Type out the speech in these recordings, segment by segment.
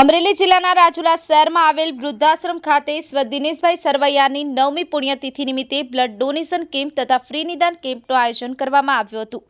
અમરેલી જિલ્લાના રાજુલા શહેરમાં આવેલ વૃદ્ધાશ્રમ ખાતે સ્વ દિનેશભાઈ સરવૈયાની નવમી પુણ્યતિથિ નિમિત્તે બ્લડ ડોનેશન કેમ્પ તથા ફ્રી નિદાન કેમ્પનું આયોજન કરવામાં આવ્યું હતું.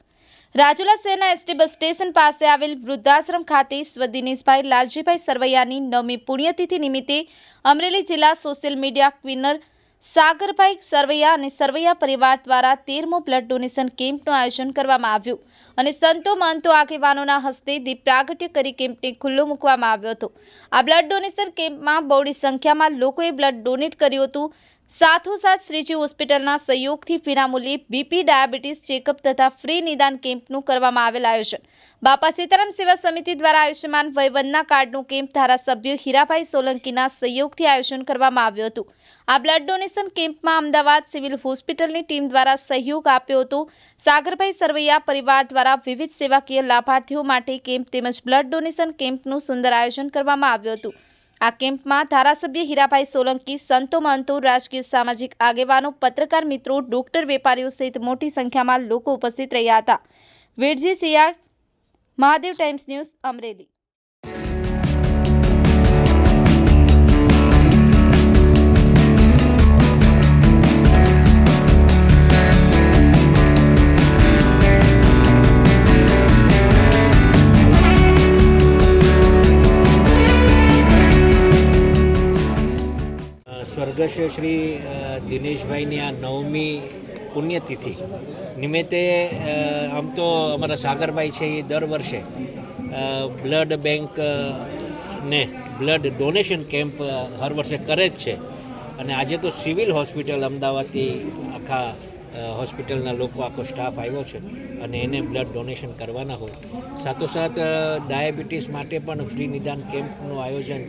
રાજુલા શહેરના એસટી બસ સ્ટેશન પાસે આવેલ વૃદ્ધાશ્રમ ખાતે સ્વ દિનેશભાઈ લાલજીભાઈ સરવૈયાની નવમી પુણ્યતિથિ નિમિત્તે અમરેલી જિલ્લા social media convener Sagarbhai Sarvaiya અને સરવૈયા પરિવાર દ્વારા તેરમો બ્લડ ડોનેશન કેમ્પનું આયોજન કરવામાં આવ્યું અને સંતો મહંતો આગેવાનોના હસ્તે દીપ પ્રાગટ્ય કરી કેમ્પને ખુલ્લો મૂકવામાં આવ્યો હતો. આ બ્લડ ડોનેશન કેમ્પમાં બહોળી સંખ્યામાં લોકોએ બ્લડ ડોનેટ કર્યું હતું. સાથોસાથ શ્રીજી હોસ્પિટલના સહયોગથી વિનામૂલ્યે બીપી ડાયાબિટીસ ચેકઅપ તથા ફ્રી નિદાન કેમ્પનું કરવામાં આવેલ આયોજન. બાપા સીતારામ સેવા સમિતિ દ્વારા આયુષ્યમાન વયવંદના કાર્ડનું કેમ્પ ધારાસભ્ય હીરાભાઈ સોલંકીના સહયોગથી આયોજન કરવામાં આવ્યું હતું. આ બ્લડ ડોનેશન કેમ્પમાં અમદાવાદ સિવિલ હોસ્પિટલની ટીમ દ્વારા સહયોગ આપ્યો હતો. સાગરભાઈ સરવૈયા પરિવાર દ્વારા વિવિધ સેવાકીય લાભાર્થીઓ માટે કેમ્પ તેમજ બ્લડ ડોનેશન કેમ્પનું સુંદર આયોજન કરવામાં આવ્યું હતું. આ કેમ્પમાં ધારાસભ્ય હીરાભાઈ સોલંકી, સંતો મહંતો રાજકીય સામાજિક આગેવાનો, પત્રકાર મિત્રો, ડોક્ટર વેપારીઓ સહિત મોટી સંખ્યામાં લોકો ઉપસ્થિત રહ્યા હતા. Virji Siyal Mahadev Times News Amreli. સ્વર્ગસ્થ શ્રી દિનેશભાઈની આ નવમી પુણ્યતિથિ નિમિત્તે આમ તો અમારા સાગરભાઈ છે એ દર વર્ષે બ્લડ બેંક ને બ્લડ ડોનેશન કેમ્પ હર વર્ષે કરે જ છે. અને આજે તો સિવિલ હોસ્પિટલ અમદાવાદથી આખા હોસ્પિટલના લોકો આખો સ્ટાફ આવ્યો છે અને એને બ્લડ ડોનેશન કરવાના હોય. સાથોસાથ ડાયાબિટીસ માટે પણ ફ્રી નિદાન કેમ્પનું આયોજન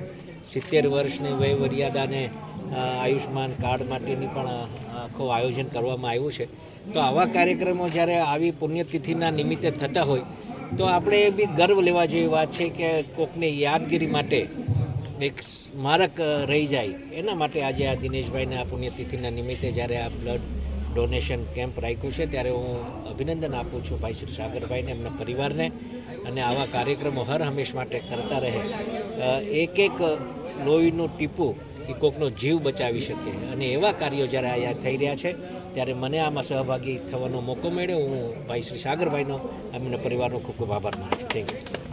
સિત્તેર વર્ષની વય મર્યાદાને અ, આયુષ્માન કાર્ડ માટેની પણ આખું આયોજન કરવામાં આવ્યું છે. તો આવા કાર્યક્રમો જ્યારે આવી પુણ્યતિથિના નિમિત્તે થતા હોય, તો આપણે એ બી ગર્વ લેવા જેવી વાત છે કે કોકને યાદગીરી માટે એક સ્મારક રહી જાય. એના માટે આજે આ દિનેશભાઈને આ પુણ્યતિથિના નિમિત્તે જ્યારે આ બ્લડ ડોનેશન કેમ્પ રાખ્યું છે, ત્યારે હું અભિનંદન આપું છું ભાઈ શ્રી સાગરભાઈને, એમના પરિવારને, અને આવા કાર્યક્રમો હર હંમેશ માટે કરતા રહે. એક એક લોહીનું ટીપું એ કોકનો જીવ બચાવી શકે. અને એવા કાર્યો જ્યારે અહીંયા થઈ રહ્યા છે, ત્યારે મને આમાં સહભાગી થવાનો મોકો મળ્યો. હું ભાઈ શ્રી સાગરભાઈનો એમને પરિવારનો ખૂબ ખૂબ આભાર માનું થેન્ક યુ